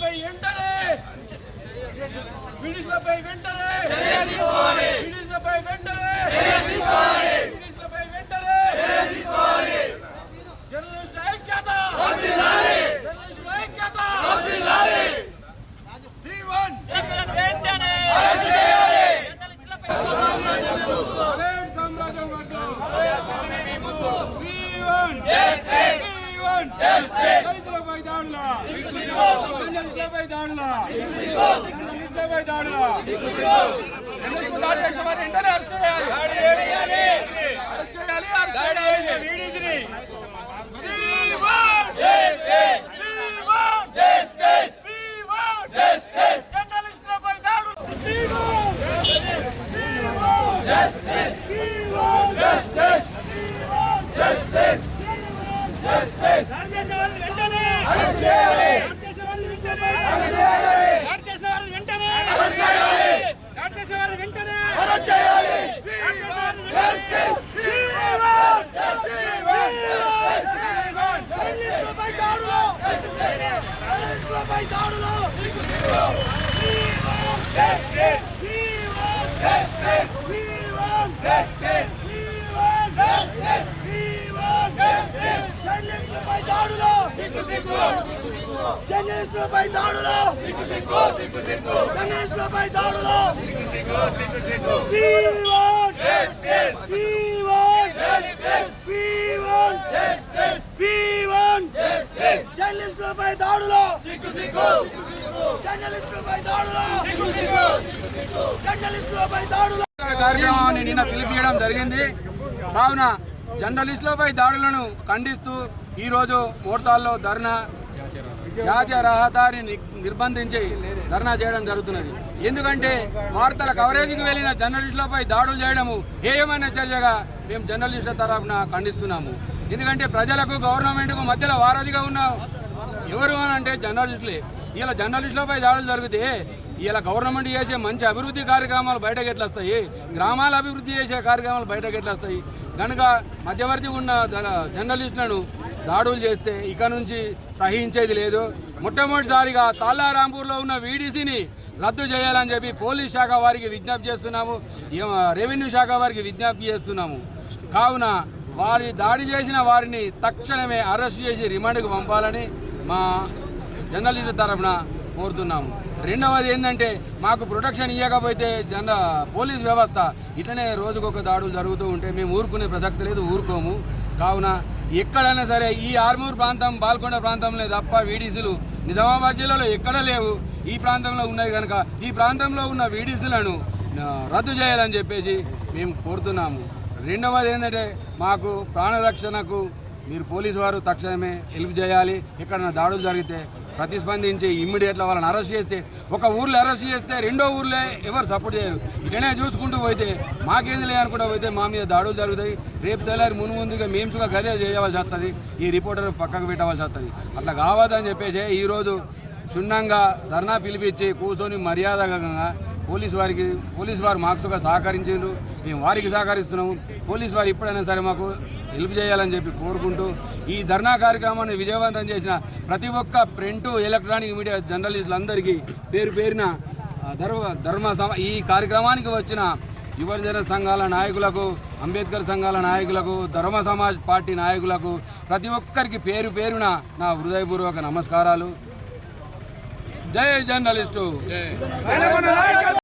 బ్రిటిష్లపై వెంటనే బ్రిటిష్లపై వెంటనే! జర్నలిస్టులపై దాడుల? జర్నలిస్టులపై దాడుల? జర్నలిస్టులు దాడి చేసిన వారిని వెంటనే అరెస్ట్ చేయాలి? అరెస్ట్ చేయాలి అరెస్ట్ చేయాలి. వీడిదిని. జర్నలిస్టులపై దాడులు అరెస్ట్ చేయాలి జర్నలిస్టులపై దాడులు జర్నలిస్టులపై దాడులు జర్నలిస్టులపై దాడులు జర్నలిస్టులపై దాడులు జర్నలిస్టులపై దాడులు జర్నలిస్టులపై దాడులు జర్నలిస్టులపై దాడులు జర్నలిస్టులపై దాడులు కార్యక్రమాన్ని నిన్న పిలిపించడం జరిగింది. కావున జర్నలిస్టులపై దాడులను ఖండిస్తూ ఈరోజు ముహూర్తాల్లో ధర్నా జాతీయ రహదారిని నిర్బంధించి ధర్నా చేయడం జరుగుతున్నది. ఎందుకంటే వార్తల కవరేజీకి వెళ్ళిన జర్నలిస్టులపై దాడులు చేయడము ఏమైన చర్యగా మేము జర్నలిస్టుల తరఫున ఖండిస్తున్నాము. ఎందుకంటే ప్రజలకు గవర్నమెంట్కు మధ్యలో వారధిగా ఉన్న ఎవరు అని అంటే జర్నలిస్టులే. ఇలా జర్నలిస్టులపై దాడులు జరిగితే ఇలా గవర్నమెంట్ చేసే మంచి అభివృద్ధి కార్యక్రమాలు బయటకు ఎట్లా వస్తాయి గ్రామాల అభివృద్ధి చేసే కార్యక్రమాలు బయటకు ఎట్లా వస్తాయి కనుక మధ్యవర్తి ఉన్న జర్నలిస్టులను దాడులు చేస్తే ఇక నుంచి సహించేది లేదు. మొట్టమొదటిసారిగా తాళ్ళారాంపూర్లో ఉన్న వీడీసీని రద్దు చేయాలని చెప్పి పోలీస్ శాఖ వారికి విజ్ఞప్తి చేస్తున్నాము. రెవెన్యూ శాఖ వారికి విజ్ఞప్తి చేస్తున్నాము. కావున వారి దాడి చేసిన వారిని తక్షణమే అరెస్ట్ చేసి రిమాండ్కు పంపాలని మా జర్నలిస్టు తరఫున కోరుతున్నాము. రెండవది ఏంటంటే మాకు ప్రొటెక్షన్ ఇవ్వకపోతే జన పోలీస్ వ్యవస్థ ఇట్లనే రోజుకొక దాడులు జరుగుతూ ఉంటే మేము ఊరుకునే ప్రసక్తి లేదు ఊరుకోము. కావున ఎక్కడైనా సరే ఈ ఆర్మూర్ ప్రాంతం బాల్కొండ ప్రాంతంలో తప్ప వీడీసీలు నిజామాబాద్ జిల్లాలో ఎక్కడ లేవు. ఈ ప్రాంతంలో ఉన్నాయి కనుక ఈ ప్రాంతంలో ఉన్న వీడీసీలను రద్దు చేయాలని చెప్పేసి మేము కోరుతున్నాము. రెండవది ఏంటంటే మాకు ప్రాణరక్షణకు మీరు పోలీసు వారు తక్షణమే హెల్ప్ చేయాలి. ఎక్కడైనా దాడులు జరిగితే ప్రతిస్పందించి ఇమ్మీడియట్గా వాళ్ళని అరెస్ట్ చేస్తే ఒక ఊర్లో అరెస్ట్ చేస్తే రెండో ఊర్లో ఎవరు సపోర్ట్ చేయరు. ఇటనే చూసుకుంటూ పోతే మాకేంది లే పోతే మా మీద దాడులు జరుగుతాయి. రేపు తెల్లారి మును ముందుగా మేమ్స్గా గదే చేయవలసి వస్తుంది. ఈ రిపోర్టర్ పక్కకు పెట్టవలసి వస్తుంది. అట్లా కావద్దని చెప్పేసి ఈరోజు క్షుణ్ణంగా ధర్నా పిలిపించి కూర్చొని మర్యాదగా పోలీసు వారికి పోలీసు వారు మాకుగా సహకరించారు మేము వారికి సహకరిస్తున్నాము. పోలీసు వారు ఎప్పుడైనా సరే మాకు హెల్ప్ చేయాలని చెప్పి కోరుకుంటూ ఈ ధర్నా కార్యక్రమాన్ని విజయవంతం చేసిన ప్రతి ఒక్క ప్రింట్ ఎలక్ట్రానిక్ మీడియా జర్నలిస్టులందరికీ పేరు పేరిన ధర్మ ధర్మ సమ ఈ కార్యక్రమానికి వచ్చిన యువజన సంఘాల నాయకులకు అంబేద్కర్ సంఘాల నాయకులకు ధర్మ సమాజ్ పార్టీ నాయకులకు ప్రతి ఒక్కరికి పేరు పేరున నా హృదయపూర్వక నమస్కారాలు. జై జర్నలిస్టు.